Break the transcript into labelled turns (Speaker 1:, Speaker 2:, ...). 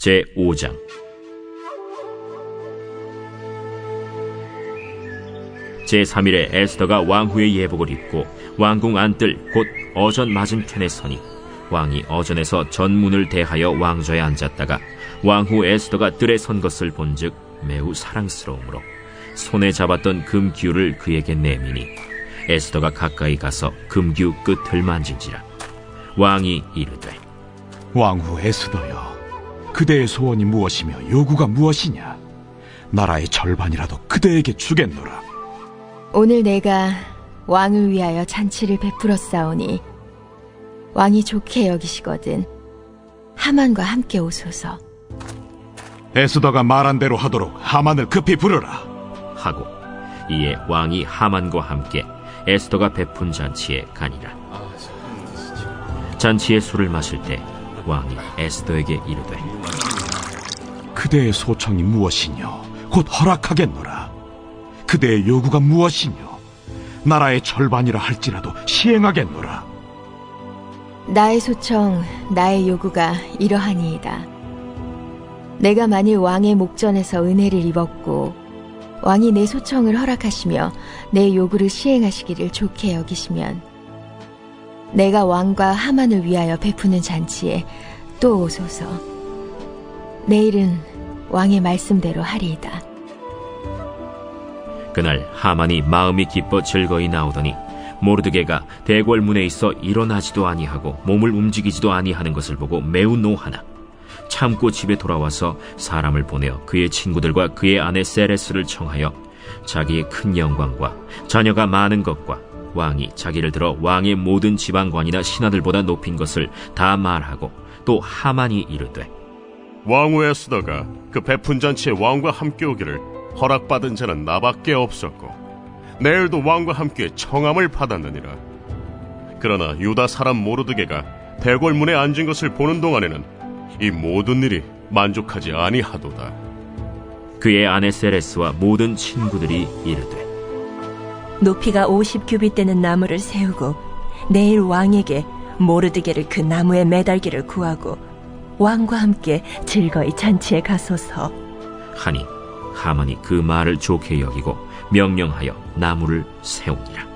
Speaker 1: 제 5장. 제 3일에 에스더가 왕후의 예복을 입고 왕궁 안뜰 곧 어전 맞은편에 서니 왕이 어전에서 전문을 대하여 왕좌에 앉았다가 왕후 에스더가 뜰에 선 것을 본즉 매우 사랑스러우므로 손에 잡았던 금기울을 그에게 내미니 에스더가 가까이 가서 금기우 끝을 만진지라 왕이 이르되
Speaker 2: 왕후 에스더여, 그대의 소원이 무엇이며 요구가 무엇이냐? 나라의 절반이라도 그대에게 주겠노라.
Speaker 3: 오늘 내가 왕을 위하여 잔치를 베풀었사오니 왕이 좋게 여기시거든 하만과 함께 오소서
Speaker 2: 에스더가 말한 대로 하도록 하만을 급히 부르라.
Speaker 1: 하고 이에 왕이 하만과 함께 에스더가 베푼 잔치에 가니라 잔치의 술을 마실 때 왕이 에스더에게 이르되
Speaker 2: 그대의 소청이 무엇이뇨? 곧 허락하겠노라. 그대의 요구가 무엇이뇨? 나라의 절반이라 할지라도 시행하겠노라.
Speaker 3: 나의 소청 나의 요구가 이러하니이다 내가 만일 왕의 목전에서 은혜를 입었고 왕이 내 소청을 허락하시며 내 요구를 시행하시기를 좋게 여기시면 내가 왕과 하만을 위하여 베푸는 잔치에 또 오소서. 내일은 왕의 말씀대로 하리이다.
Speaker 1: 그날 하만이 마음이 기뻐 즐거이 나오더니 모르드게가 대궐문에 있어 일어나지도 아니하고 몸을 움직이지도 아니하는 것을 보고 매우 노하나 참고 집에 돌아와서 사람을 보내어 그의 친구들과 그의 아내 세레스를 청하여 자기의 큰 영광과 자녀가 많은 것과 왕이 자기를 들어 왕의 모든 지방관이나 신하들보다 높인 것을 다 말하고 또 하만이 이르되
Speaker 4: 왕후 에스더가 그 베푼 잔치에 왕과 함께 오기를 허락받은 자는 나밖에 없었고 내일도 왕과 함께 청함을 받았느니라. 그러나 유다 사람 모르드게가 대궐문에 앉은 것을 보는 동안에는 이 모든 일이 만족하지 아니하도다.
Speaker 1: 그의 아내 세레스와 모든 친구들이 이르되
Speaker 5: 높이가 50규빗 되는 나무를 세우고 내일 왕에게 모르드게를 그 나무에 매달기를 구하고 왕과 함께 즐거이 잔치에 가소서.
Speaker 1: 하니 하만이 그 말을 좋게 여기고 명령하여 나무를 세우니라